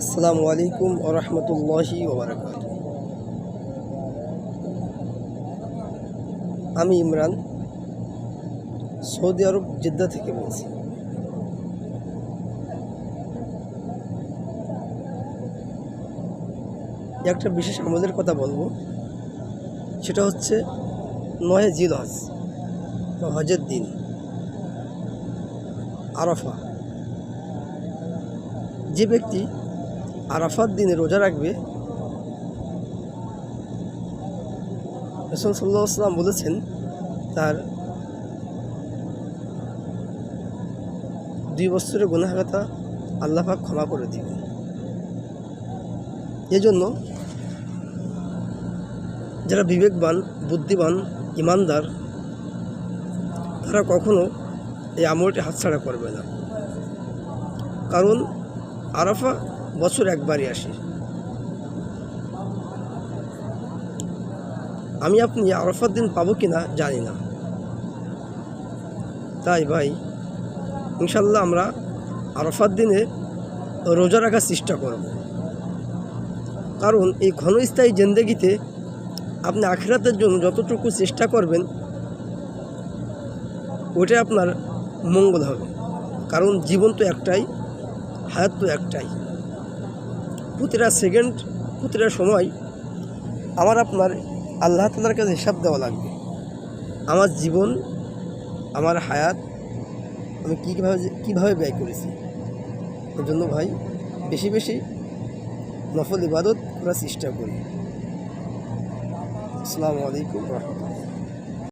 আসসালামু আলাইকুম ওরহমতুল্লাহি ওবরাকাত আমি ইমরান, সৌদি আরব জেদ্দা থেকে বলছি। একটা বিশেষ আমলের কথা বলব, সেটা হচ্ছে নয় জিল হজ হজের দিন আরফা যে ব্যক্তি আরাফাত দিনে রোজা রাখবে। রসুল সাল্লাহ আসলাম বলেছেন, তার দুই বছরের গুণাহাগতা আল্লাহাক ক্ষমা করে দিবেন। এজন্য যারা বিবেকবান, বুদ্ধিমান, ইমানদার, তারা কখনো এই আমলটি হাতছাড়া করবে না। কারণ আরাফা বছর একবারই আসি। আমি আপনি আরাফার দিন পাবো কি না জানি না। তাই ভাই ইনশাল্লাহ আমরা আরাফার দিনে রোজা রাখার চেষ্টা করব। কারণ এই ঘনস্থায়ী জেন্দেগিতে আপনি আখেরাতের জন্য যতটুকু চেষ্টা করবেন ওটা আপনার মঙ্গল হবে। কারণ জীবন তো একটাই, হায়াত তো একটাই। প্রতিটা সেকেন্ড প্রতিটা সময় আমার আপনার আল্লাহ তালার কাছে হিসাব দেওয়া লাগবে। আমার জীবন, আমার হায়াত, আমি কীভাবে কীভাবে ব্যয় করেছি? এর জন্য ভাই বেশি বেশি নফল ইবাদত করার চেষ্টা করি। আসসালামু আলাইকুম রহমতুল্লাহ।